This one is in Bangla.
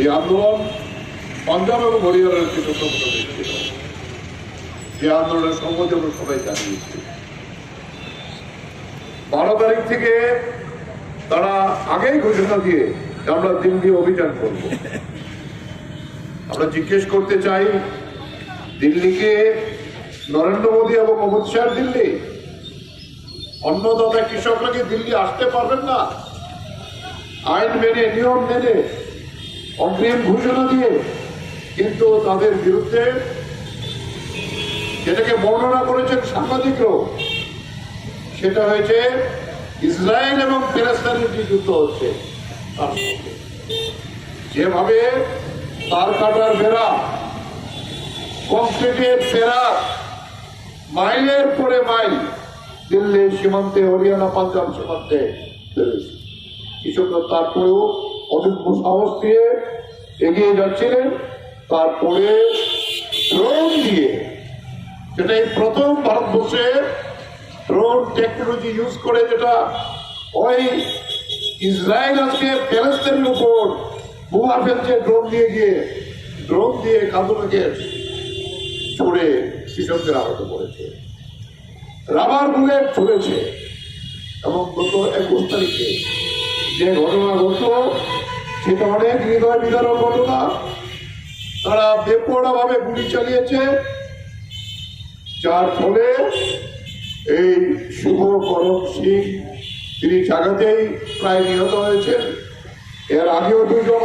এই আন্দোলন পাঞ্জাব এবং হরিয়ানার ছোট্ট ছিল। যে আন্দোলনের সম্বন্ধে আমরা সবাই জানিয়েছি বারো তারিখ থেকে তারা আগেই ঘোষণা দিয়ে আমরা দিল্লি অভিযান করব। আমরা জিজ্ঞেস করতে চাই, দিল্লিকে নরেন্দ্র মোদী এবং অমিত শাহ দিল্লি অন্নদাতা কৃষকরা কি দিল্লি আসতে পারবেন না? আইন মেনে, নিয়ম মেনে অগ্রিম ঘোষণা দিয়ে, কিন্তু তাদের বিরুদ্ধে যেটাকে বর্ণনা করেছেন সাংবাদিকরাও, সেটা হয়েছে ইসরায়েল এবং ফেরেস্তানের যে যুদ্ধ হচ্ছে যেভাবে তার কাটার বেড়া কংক্রিটের ফেরা, মাইলের পরে মাইল দিল্লি সীমান্তে হরিয়ানা পাঞ্জাব সীমান্তে কৃষকরা তারপরেও অভিজ্ঞ সাহস দিয়ে এগিয়ে যাচ্ছিলেন, তারপরে ড্রোন দিয়ে যেটা প্রথম ভারতবর্ষে ড্রোন টেকনোলজি ইউজ করে, যেটা ওই ইসরায়েল আজকে প্যালেস্তানের উপর বোমা ফেলছে ড্রোন দিয়ে গিয়ে, ড্রোন দিয়ে কাদুনাকে ছুড়ে কৃষকদের আহত করেছে। রাবার বুলেট ছুড়েছে এবং গত একুশ তারিখে যে ঘটনা ঘটল সেটা অনেক হৃদয় বিদারক ঘটনা তারা বেপরোয়াভাবে গুলি চালিয়েছে। যার ফলে এই শুভ করম সিং, তিনি জায়গাতেই প্রায় নিহত হয়েছেন। এর আগেও দুজন